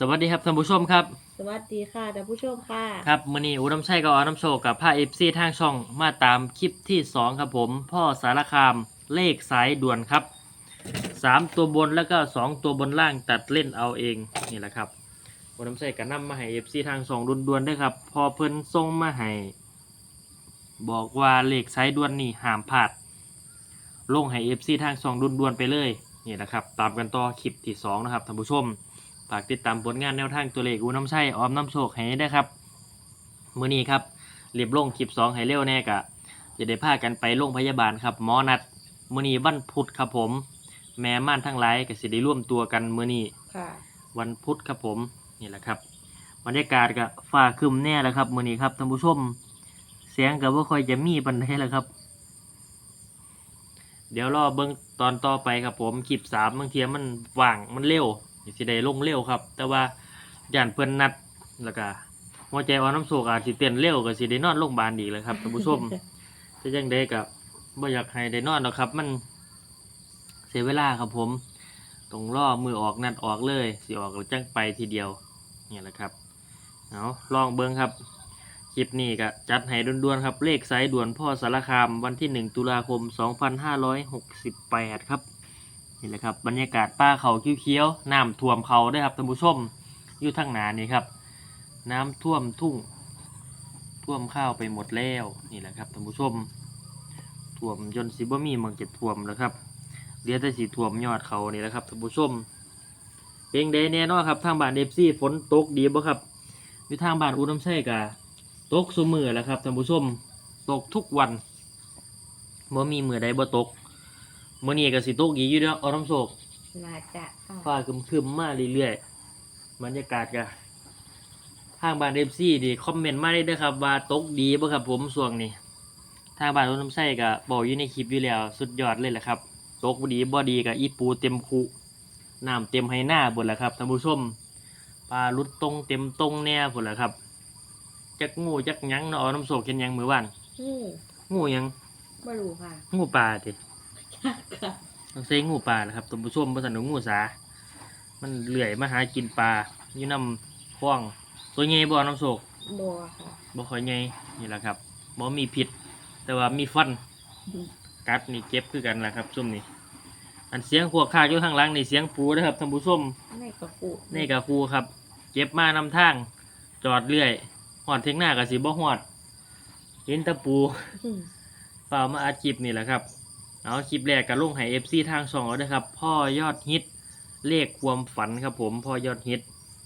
สวัสดีครับท่านผู้ชมครับสวัสดีค่ะท่านผู้ชมค่ะ ครับมือนี้อุดมชัยกับออน้ำโชคกับผ้าเอฟซีทางช่องมาตามคลิปที่ 2 ครับผม พ่อสารคามเลขสายด่วนครับ 3 ตัวบนแล้วก็ 2 ตัวบนล่างตัดเล่นเอาเองนี่แหละครับอุดมชัยกับนำมาให้เอฟซีทางช่องด่วนๆด้วยครับ พอเพิ่นส่งมาให้บอกว่าเลขสายด่วนนี่ห้ามพลาดลงให้เอฟซีทางช่องด่วนๆไปเลยนี่แหละครับ ตามกันต่อคลิปที่สองนะครับท่านผู้ชม ฝากติดตามผลงานแนวทางตัวเลขอูน้ำชัยออมน้ำโชคให้ได้ครับมื้อนี้ครับเรียบลงคลิปสองให้เร็วแน่กะจะได้พากันไปโรงพยาบาลครับหมอนัดมื้อนี้วันพุธครับผม แม่ม่านทั้งหลายก็สิได้ร่วมตัวกันมื้อนี้ค่ะ วันพุธครับผมนี่แหละครับบรรยากาศก็ฟ้าครึมแน่แล้วครับมื้อนี้ครับท่านผู้ชมเสียงก็บ่ค่อยจะมีปานใดแล้วครับ เดี๋ยวรอเบิ่งตอนต่อไปครับผมคลิปสามบางเทียมันว่างมันเร็ว สิได้ลงเร็วครับ แต่ว่าย่านเพิ่นนัดแล้วก็หัวใจอ่อนน้ำโศกอาจสิเต้นเร็วก็สิได้นอนโรงพยาบาลอีกแล้วครับท่านผู้ชมจะยังได้กับบ่อยากให้ได้นอนหรอกครับ มันเสียเวลาครับผมต้องรอมือออกนัดออกเลยสิออกแล้วจังไปทีเดียวนี่แหละครับเอาลองเบิ้งครับคลิปนี้ก็จัดให้ด่วนๆครับ เลขสายด่วนพ่อสารคามวันที่ 1 ตุลาคม 2568 ครับ นี่แหละครับบรรยากาศป้าเขาเขียวๆน้ำท่วมเขาได้ครับท่านผู้ชมอยู่ทางหนานี่ครับ น้ำท่วมทุ่ง ท่วมข้าวไปหมดแล้วนี่แหละครับท่านผู้ชมท่วมจนสิบ่มีหมังเก็บท่วมแล้วครับเดี๋ยวแต่สิท่วมยอดเขานี่แหละครับท่านผู้ชมเพลงเดแน่นอนครับทางบ้านเอฟซีฝนตกดีบ่ครับอยู่ทางบ้านอุดมชัยกะตกซุมือแล้วครับท่านผู้ชมตกทุกวันบ่มีมือใดบ่ตก มื้อนี้ก็สิตกอีกอยู่เด้อเอาน้ำโศกน่าจะค่ะฟ้าครึมๆมาเรื่อยๆบรรยากาศก็ทางบ้านเอฟซีดีคอมเมนต์มาได้เด้อครับ ว่าตกดีบ่ครับผมช่วงนี้ทางบ้านรถน้ำใส่ก็บอกอยู่ในคลิปอยู่แล้วสุดยอดเลยแหละครับ ตกบ่ดีบ่ดีกับอีปูเต็มคุน้ำเต็มให้หน้าบนแหละครับท่านผู้ชมปลาลุดตรงเต็มตรงแน่บนแหละครับจักงูจักหยังเนาะเอาน้ำโศกเห็นหยังมือว่าน งูงูหยังไม่รู้ค่ะ งูปลาติค่ะ ต้องใช้งูปลานะครับท่านผู้ชมบ่ทันเอางูสา มันเลื่อยมาหากินปลาอยู่น้ำคลอง ตัวใหญ่บ่น้ำโศกบัวค่ะบ่ค่อยใหญ่นี่แหละครับบ่มีพิษแต่ว่ามีฟันกัดนี่เจ็บคือกันแหละครับซุ่มนี่อันเสียงพวกข้ากอยู่ข้างหลังนี่เสียงปูนะครับท่านผู้ชมไม่กระปุนี่กับปูครับ เจ็บมานำทาง จอดเรื่อยหอดเทงหน้ากับสีบ่หอดเห็นแตะปูอืมฝ่ากมาอาคลิปนี่แหละครับ เอาคลิปแรกกับลุงไห้เอฟซีทางสองแล้วนะครับ พ่อยอดฮิตเลขความฝันครับผมพ่อยอดฮิต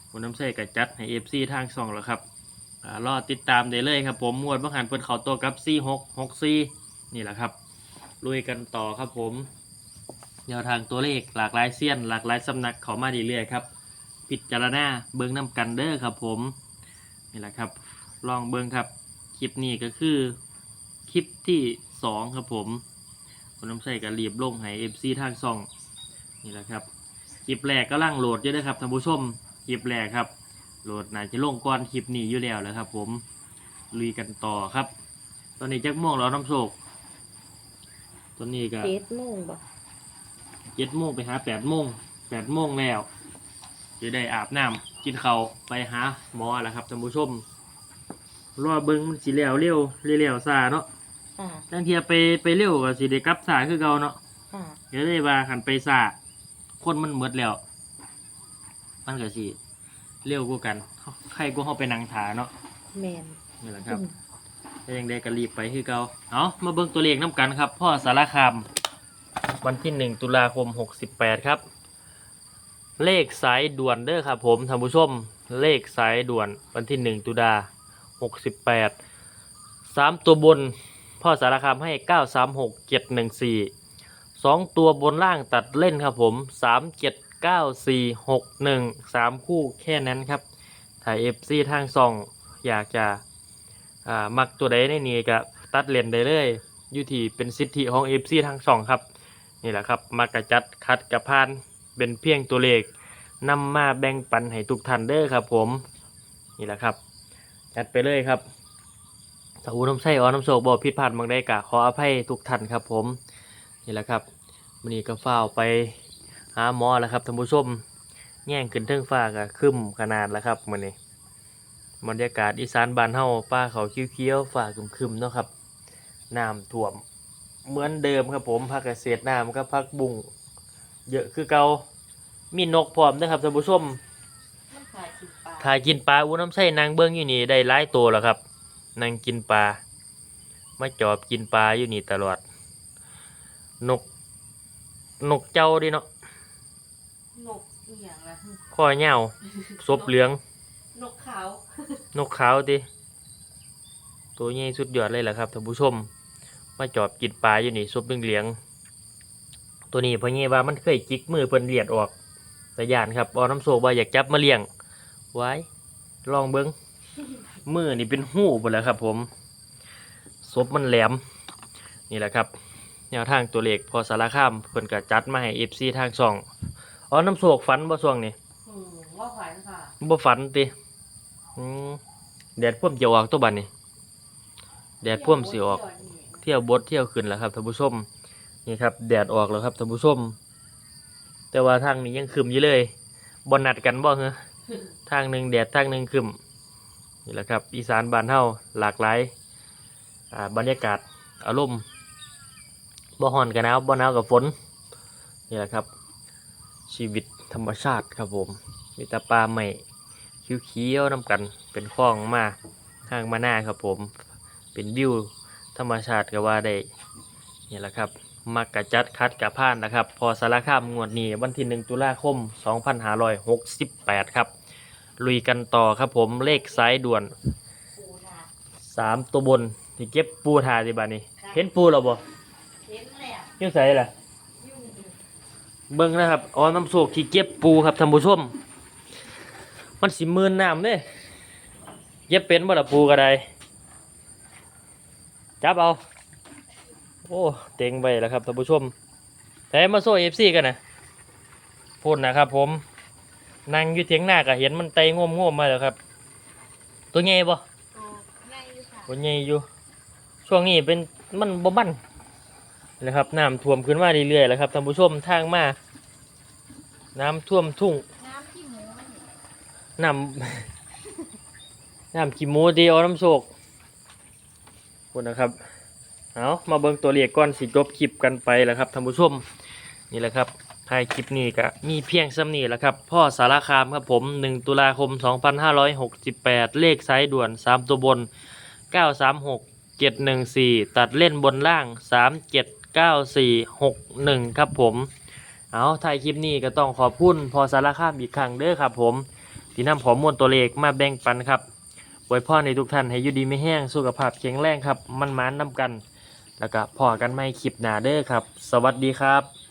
ผมน้ำใส่กับจัดให้เอฟซีทางสองแล้วครับอ่ารอติดตามได้เลยครับผมมวดบังหันเปิดเขาตัวกับซีหกหกซีนี่แหละครับลุยกันต่อครับผมแนวทางตัวเลขหลากหลายเซียน หลากหลายสำนักเขามาดีเรื่อยครับพิจารณาเบิ้งน้ำกันเด้อครับผมนี่แหละครับลองเบิ้งครับคลิปนี้ก็คือคลิปที่สองครับผม คนน้ำใส่กับรีบลงให้เอฟซีทางซ่องนี่แหละครับคลิปแรกก็ล่างโหลดเยอะเลยครับท่านผู้ชมคลิปแรกครับ โหลดน่าจะลงก่อนคลิปนี้อยู่แล้วแหละครับ ผมลุยกันต่อครับ ตอนนี้จักโม่วงแล้วน้ำโศกตอนนี้ก็เจ็ดโมงบ่เจ็ดโมงไปหาแปดโมงแปดโมงแล้วจะได้อาบน้ำกินข้าวไปหาหมอแล้วครับท่านผู้ชมรอเบิ้งมันสิแล้วเร็วเร็วๆซาเนาะ ค่ะตั้งเทียไปไปเร็วก็สิได้กลับสาคือเก่าเนาะค่ะเดี๋ยวได้ว่าขันไปซาคนมันหมดแล้ว มันก็สิเร็วกว่ากันใครก็เข้าไปนั่งถาเนาะแมนนี่แหละครับอืมถ้ายังได้ก็รีบไปคือเก่าเอามาเบิ่งตัวเลขน้ำกันครับ พ่อสารคามวันที่หนึ่งตุลาคมหกสิบแปดครับ เลขสายด่วนเด้อครับผมท่านผู้ชมเลขสายด่วนวันที่หนึ่งตุลาหกสิบแปดสามตัวบน พ่อสารคามให้เก้าสามหกเจ็ดหนึ่งสี่สองตัวบนล่างตัดเล่นครับผมสามเจ็ดเก้าสี่หกหนึ่งสามคู่แค่นั้นครับ ถ่ายเอฟซีทางซองอยากจะมักตัวใดในนี้ก็ตัดเลนได้เลยอยู่ที่เป็นสิทธิของ FC ทั้งสองครับ นี่แหละครับมักกระจัดคัดกระพานเป็นเพียงตัวเลขนำมาแบ่งปันให้ทุกท่านเด้อครับผม นี่แหละครับ จัดไปเลยครับ สาวูน้ำไส้ออน้ำโศกบอกผิดพลาดบางได้กะขออภัยทุกท่านครับ ผมนี่แหละครับวันนี้ก็ฝ้าวไปหาหมอแล้วครับท่านผู้ชมแย่งขึ้นเทิงฟ้าก็ครึ้มขนาดแล้วครับมื้อนี้บรรยากาศอีสานบ้านเฮาป้าเขาเขียวๆฟ้าครึมๆเนาะครับน้ำท่วมเหมือนเดิมครับผมผักเกษตรน้ำก็ผักบุ้งเยอะคือเก่ามีนกพร้อมนะครับท่านผู้ชมมันขายสิบบาทถ่ายกินปลาอู้น้ำใส่นางเบิ้งอยู่นี่ได้หลายตัวแล้วครับ นางกินปลามาจอบกินปลาอยู่นี่ตลอด นก นกเจ้าดิเนาะนกอหย่างละข้อเหย้าศพเหลือง นกขาวนกขาวติตัวใหญ่สุดยอดเลยแหละครับท่านผู้ชม มาจอบกินปลาอยู่นี่ศพเหลืองๆตัวนี้เพราะงี้ว่ามันเคยจิกมือเพิ่นเลียดออกแต่ยานครับเอาน้ำโซว่าอยากจับมาเลี้ยง ไว้ ลองเบิ้ง มือนี่เป็นหูหมดแล้วครับ ผมศพมันแหลม นี่แหละครับ แนวทางตัวเลขพอสารข้ามเพิ่นก็จัดมาให้เอฟซีทางช่องอ๋อน้ำโศกฝันบ่ช่วงนี้อืมว่าขวัญค่ะบ่ฝันติอืมแดดพ่วมจะออกตัวบัดนี้แดดพ่วมสิออก เที่ยวบดเที่ยวขึ้นแล้วครับท่านผู้ชมนี่ครับ แดดออกแล้วครับท่านผู้ชม แต่ว่าทางนี้ยังครึมอยู่เลยบนนัดกันบ่เหรอทางหนึ่งแดดทางหนึ่งครึม นี่แหละครับอีสานบ้านเฮาหลากหลายบรรยากาศอารมณ์บ่ฮ้อนกับหนาวบ่หนาวกับฝนนี่แหละครับ ชีวิตธรรมชาติครับผมมีต่ปลาใหม่เขียวๆน้ำกันเป็นคลองมาทางมาหน้าครับผม เป็นวิวธรรมชาติก็ว่าได้นี่แหละครับมักกะจัดคัดกะพานนะครับ พอสารคามงวดนี้วันที่หนึ่งตุลาคม 2568 ครับ ลุยกันต่อครับผมเลขสายด่วนปูนา3ตัวบนที่เก็บปูทาสิบานี้ เห็นปูแล้วบ่เห็นแล้วอยังใส่ล่ะยุ่งอยู่เบิ่งนะครับอ๋อน้ำโศกที่เก็บปูครับท่านผู้ชมมันสิมืนน้ำเด้เย็บเป็นบ่ละปูก็ได้จับเอา โอ้เต็งไปแล้วครับท่านผู้ชมแต่มาโซ่เอฟซีกันนะพูดนะครับผม นั่งอยู่เถียงหน้าก็เห็นมันไตง่วมง่วมๆมาแล้วครับ ตัวใหญ่บ่โอ้ง่ายอยู่ค่ะตัวใหญ่อยู่ ช่วงนี้เป็นมันบ่มันนะครับน้ำท่วมขึ้นมาเรื่อยๆแล้วครับท่านผู้ชมทางมา น้ำท่วมทุ่ง น้ำขี้หมูมันน้ำ น้ำขี้หมูดีเอาน้ำโศกคุณนะครับเอามาเบิ่งตัวเลขก่อนสิจบคลิปกันไปแล้วครับท่านผู้ชมนี่แหละครับ ท้ายคลิปนี้ก็มีเพียงซ้ำนี้แหละครับ พ่อสารคามครับผม 1 ตุลาคม 2568 เลขสายด่วน 3 ตัวบน 936 714 ตัดเล่นบนล่าง 379461 ครับผม เอาท้ายคลิปนี้ก็ต้องขอบคุณพอสารคามอีกครั้งเด้อครับผมที่นำขอมูลตัวเลขมาแบ่งปันครับไว้พ่อในทุกท่านให้อยู่ดีไม่แห้งสุขภาพแข็งแรงครับ มันมานนำกัน แล้วก็พอกันไม่คลิปหนาเด้อครับ สวัสดีครับ